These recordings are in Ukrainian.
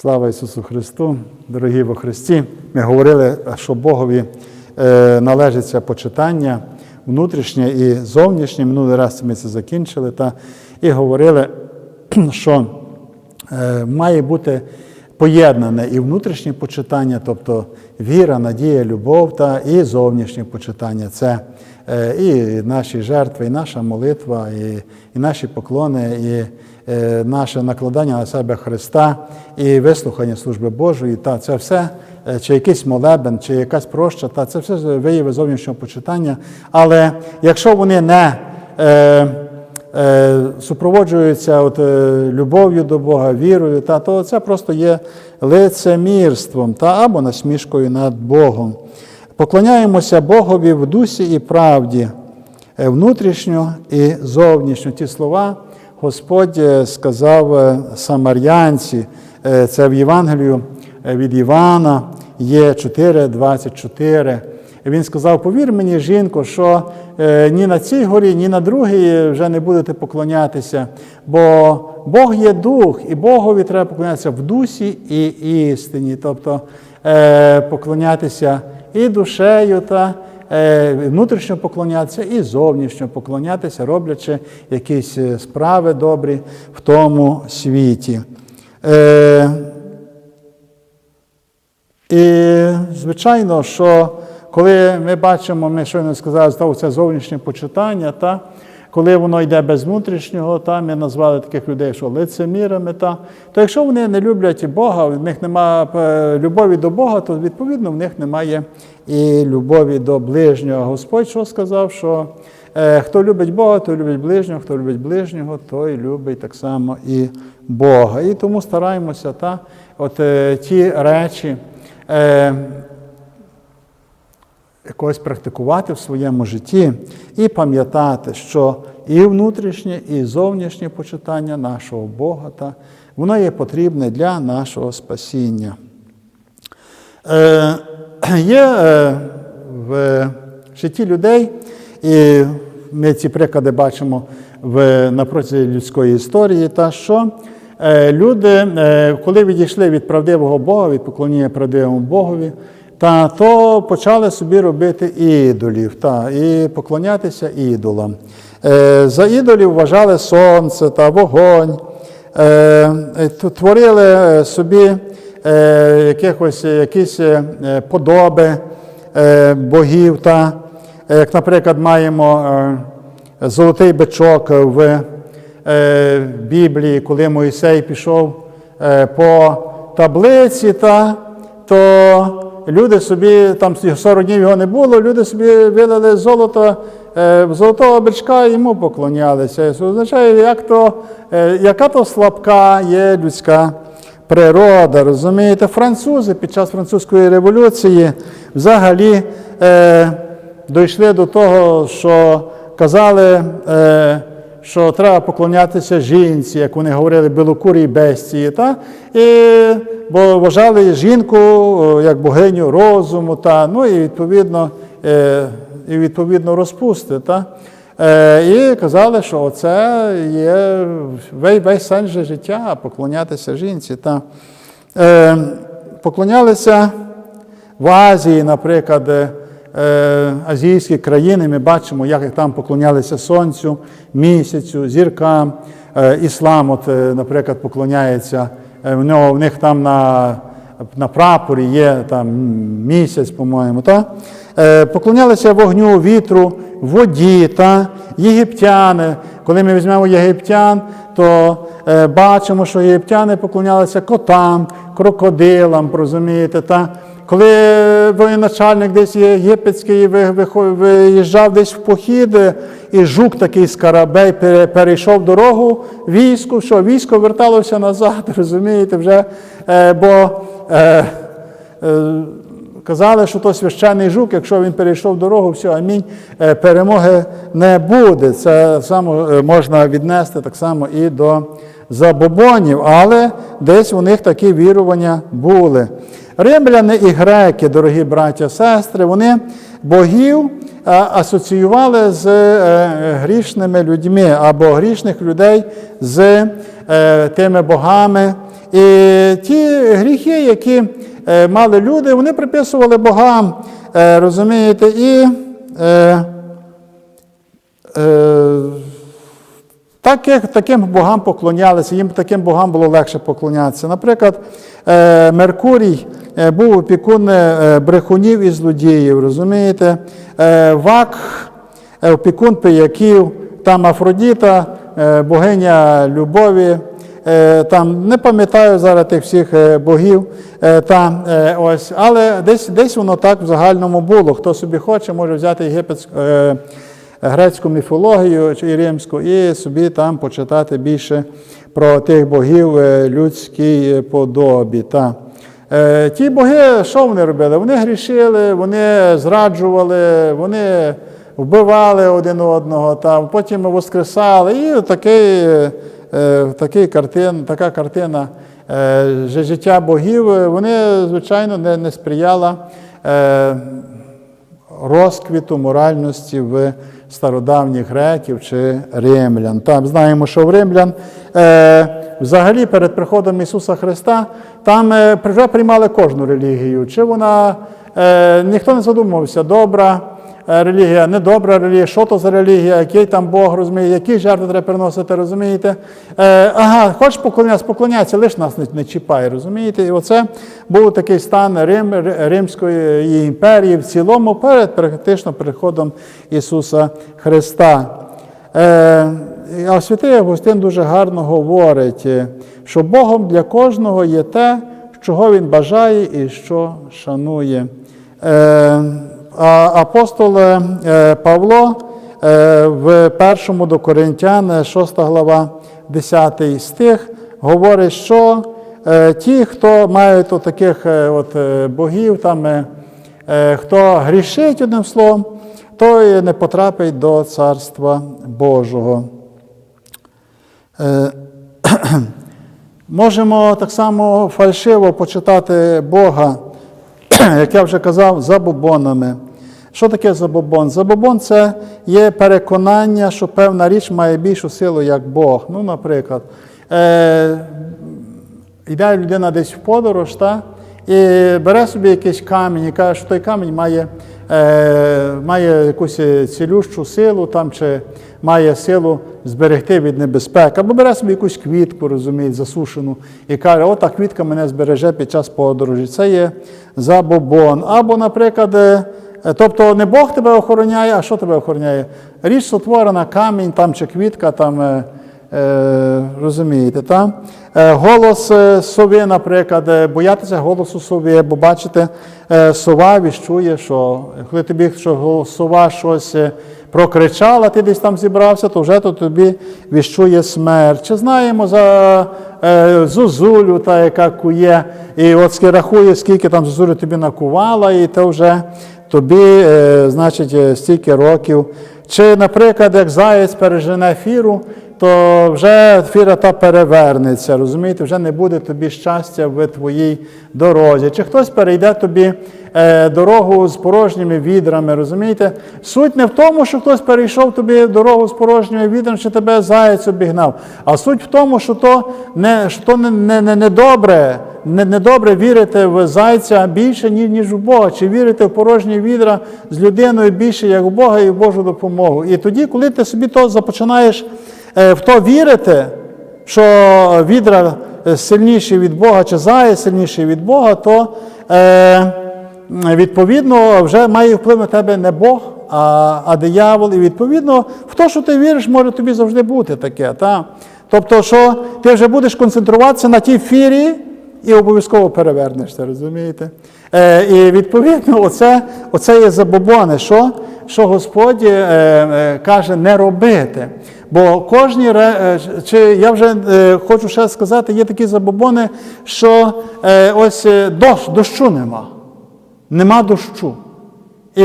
Слава Ісусу Христу, дорогі во Христі. Ми говорили, що Богові е, належиться почитання внутрішнє і зовнішнє. Минулий раз ми це закінчили та, і говорили, що е, має бути поєднане і внутрішнє почитання, тобто віра, надія, любов, та і зовнішнє почитання. Це і наші жертви, і наша молитва, і, і наші поклони, і е, наше накладання на себе Христа, і вислухання служби Божої. Та це все, е, чи якийсь молебен, чи якась проща, та це все вияви зовнішнього почитання. Але якщо вони не е, е, супроводжуються от, е, любов'ю до Бога, вірою, та, то це просто є лицемірством та, або насмішкою над Богом. Поклоняємося Богові в дусі і правді, е, внутрішньо і зовнішньо. Ті слова Господь е, сказав е, самарянці, це в Євангелію від Івана є 4,24. Він сказав: повір мені, жінко, що ні на цій горі, ні на другій вже не будете поклонятися, бо Бог є дух, і Богові треба поклонятися в дусі і істині, тобто поклонятися і душею, та е, внутрішньо поклонятися, і зовнішньо поклонятися, роблячи якісь е, справи добрі в тому світі. Е, і, звичайно, що коли ми бачимо, ми щойно сказали, знову це зовнішнє почитання, та, коли воно йде без внутрішнього, та, ми назвали таких людей, що лицемірами, та, то якщо вони не люблять Бога, в них немає любові до Бога, то відповідно в них немає і любові до ближнього. Господь що сказав, що е, хто любить Бога, той любить ближнього, хто любить ближнього, той любить так само і Бога. І тому стараємося та, от, е, ті речі. Е, якось практикувати в своєму житті і пам'ятати, що і внутрішнє, і зовнішнє почитання нашого Бога, та, воно є потрібне для нашого спасіння. Е, Є е, в житті людей, і ми ці приклади бачимо в, на протязі людської історії, та що е, люди, е, коли відійшли від правдивого Бога, від поклоніння правдивому Богові, та то почали собі робити ідолів та, і поклонятися ідолам. Е, за ідолів вважали сонце та вогонь, е, творили собі е, якихось, якісь е, подоби е, богів. Та, як, наприклад, маємо е, золотий бичок в е, Біблії, коли Мойсей пішов е, по таблиці, та, то люди собі, там 40 днів його не було, люди собі вилили золото, е, золотого бичка і йому поклонялися. Це означає, як то, е, яка то слабка є людська природа. Розумієте, французи під час французької революції взагалі е, дійшли до того, що казали. Е, що треба поклонятися жінці, як вони говорили, білокурій бестії, та? І, бо вважали жінку як богиню розуму, та? ну і відповідно е, і відповідно розпусти. Та? Е, І казали, що це є весь, весь сенс життя поклонятися жінці. Та? Е, Поклонялися в Азії, наприклад. Азійські країни, ми бачимо, як там поклонялися сонцю, місяцю, зіркам. Іслам, от, наприклад, поклоняється, в нього, в них там на на прапорі є там місяць, по-моєму. Та? Поклонялися вогню, вітру, воді, та? єгиптяни. Коли ми візьмемо єгиптян, то бачимо, що єгиптяни поклонялися котам, крокодилам, розумієте, та? Коли воєначальник десь єгипетський виїжджав десь в похід, і жук такий скарабей перейшов дорогу війську, що військо верталося назад, розумієте, вже, бо е, е, казали, що то священний жук, якщо він перейшов дорогу, все, амінь, перемоги не буде. Це само можна віднести так само і до забобонів, але десь у них такі вірування були. Римляни і греки, дорогі браття сестри, вони богів асоціювали з грішними людьми або грішних людей з тими богами. І ті гріхи, які е, мали люди, вони приписували богам, е, розумієте, і так як таким богам поклонялися, їм таким богам було легше поклонятися. Наприклад, е, Меркурій е, був опікун е, брехунів і злодіїв, розумієте? Вак, опікун пияків, там Афродіта, богиня любові. Там не пам'ятаю зараз тих всіх богів, е, ось, але десь, десь воно так в загальному було. Хто собі хоче, може взяти єгипетську. Грецьку міфологію чи римську, і собі там почитати більше про тих богів е, людській подобі. Та. Е, Ті боги, що вони робили? Вони грішили, вони зраджували, вони вбивали один одного, та, потім воскресали. І такий, е, такий картин, така картина життя богів, вони, звичайно, не, не сприяла. Розквіту моральності в стародавніх греків чи римлян. Там знаємо, що в римлян е, взагалі перед приходом Ісуса Христа там е, вже приймали кожну релігію. Чи вона е, ніхто не задумувався, добра релігія, недобра релігія, що то за релігія, який там Бог розуміє, які жертви треба приносити, розумієте? Е, ага, хочеш поклонятися, поклоняйся, лиш нас не, не чіпай, розумієте? І оце був такий стан Рим, Римської імперії в цілому перед практично приходом Ісуса Христа. Е, а святий Августин дуже гарно говорить, е, що Богом для кожного є те, чого він бажає і що шанує. Е, апостол е, Павло е, в першому до Коринтян, 6 глава, 10 стих, говорить, що е, ті, хто мають таких е, от е, богів, там, е, е, хто грішить одним словом, той не потрапить до Царства Божого. Е, Можемо так само фальшиво почитати Бога, як я вже казав, забобонами. Що таке забобон? Забобон це є переконання, що певна річ має більшу силу, як Бог. Ну, наприклад, е, йде людина десь в подорож, та, і бере собі якийсь камінь і каже, що той камінь має, е, має якусь цілющу силу там, чи має силу зберегти від небезпек. Або бере собі якусь квітку, розумієте, засушену, і каже, о, та квітка мене збереже під час подорожі. Це є забобон. Або, наприклад, е, тобто не Бог тебе охороняє, а що тебе охороняє? Річ сотворена, камінь там чи квітка там. е, Е, розумієте, так? Е, голос е, сови, наприклад, е, боятися голосу сови, бо бачите, е, сова віщує, що коли тобі що сова щось е, прокричала, ти десь там зібрався, то вже то тобі віщує смерть. Чи знаємо за е, зозулю, та, яка кує, і от рахує, скільки там зозулю тобі накувала, і то вже тобі, е, значить, е, стільки років. Чи, наприклад, як заєць пережене фіру, то вже фіра та перевернеться, розумієте, вже не буде тобі щастя в твоїй дорозі. Чи хтось перейде тобі е, дорогу з порожніми відрами, розумієте? Суть не в тому, що хтось перейшов тобі дорогу з порожніми відрами, чи тебе заяць обігнав, а суть в тому, що то не, що то не, не, не, не добре, не, не вірити в зайця більше, ніж, у Бога, чи вірити в порожні відра з людиною більше, як у Бога і в Божу допомогу. І тоді, коли ти собі то започинаєш е, в то вірити, що відра е, сильніші від Бога, чи заяць сильніший від Бога, то е, відповідно вже має вплив на тебе не Бог, а, а диявол. І відповідно в те, що ти віриш, може тобі завжди бути таке. Та? Тобто, що ти вже будеш концентруватися на тій фірі і обов'язково перевернешся, розумієте? Е, і відповідно, оце, оце є забобони, що, що Господь е, е, каже не робити. Бо кожні е, чи я вже е, хочу ще сказати, є такі забобони, що е, ось е, дощ, дощу нема. Нема дощу. І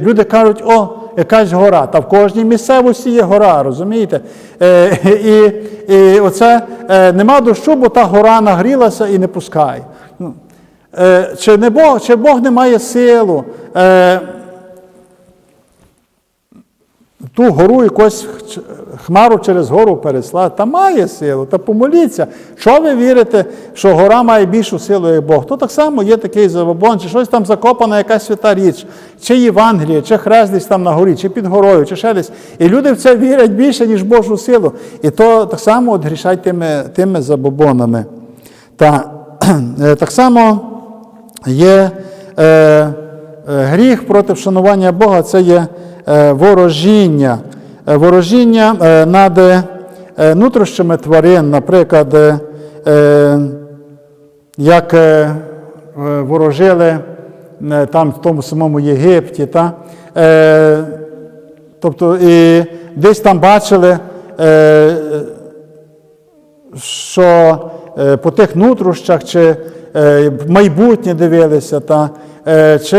люди кажуть, о, якась гора. Та в кожній місцевості є гора, розумієте? Е, і, і оце нема дощу, бо та гора нагрілася і не пускає. Ну, е, чи, не Бог, чи Бог не має силу? Е, ту гору якось хмару через гору переслати, та має силу, та помоліться. Що ви вірите, що гора має більшу силу, як Бог? То так само є такий забобон, чи щось там закопана, якась свята річ, чи Євангеліє, чи хрест десь там на горі, чи під горою, чи ще десь. І люди в це вірять більше, ніж Божу силу. І то так само от грішать тими, тими забобонами. Та е, так само є е, е, гріх проти вшанування Бога, це є ворожіння. Е, ворожіння е, над внутрішніми тварин, наприклад, е, е, як е, е, ворожили е, там в тому самому Єгипті. Та? Е, тобто і десь там бачили. Що е, по тих нутрощах, чи е, майбутнє дивилися, та, е, чи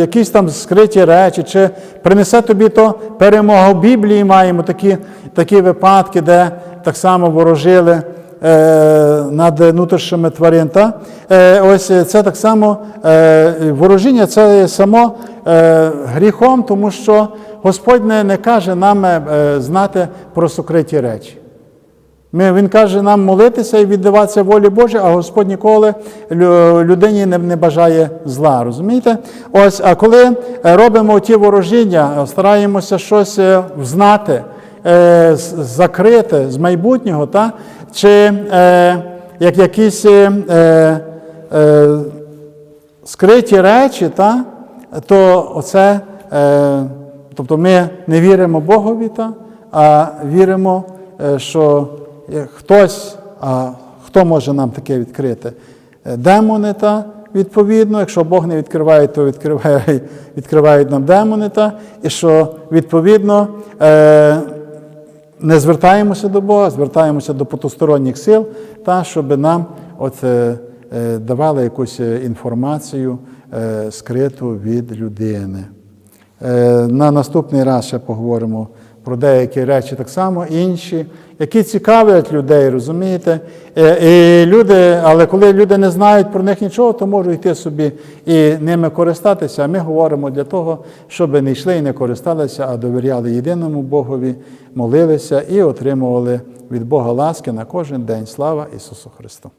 якісь там скриті речі, чи принесе тобі то перемога в Біблії маємо такі, такі випадки, де так само ворожили над нутрощами тварин. Та? Ось це так само ворожіння, це само гріхом, тому що Господь не, не каже нам знати про сокриті речі. Ми, він каже нам молитися і віддаватися волі Божій, а Господь ніколи людині не, не бажає зла. Розумієте? Ось, а коли е, робимо ті ворожіння, е, стараємося щось е, знати, е, закрити з майбутнього, та? чи е, як якісь е, е, скриті речі, та? то оце, е, тобто ми не віримо Богові, та? а віримо, що хтось, а хто може нам таке відкрити? Е, Демони, та, відповідно, якщо Бог не відкриває, то відкриває, відкривають нам демони, та, і що відповідно е, не звертаємося до Бога, звертаємося до потусторонніх сил, та, щоб нам от, е, давали якусь інформацію скриту від людини. На наступний раз ще поговоримо про деякі речі так само, інші, які цікавлять людей, розумієте? Е, І люди, але коли люди не знають про них нічого, то можуть йти собі і ними користатися. А ми говоримо для того, щоб не йшли і не користалися, а довіряли єдиному Богові, молилися і отримували від Бога ласки на кожен день. Слава Ісусу Христу!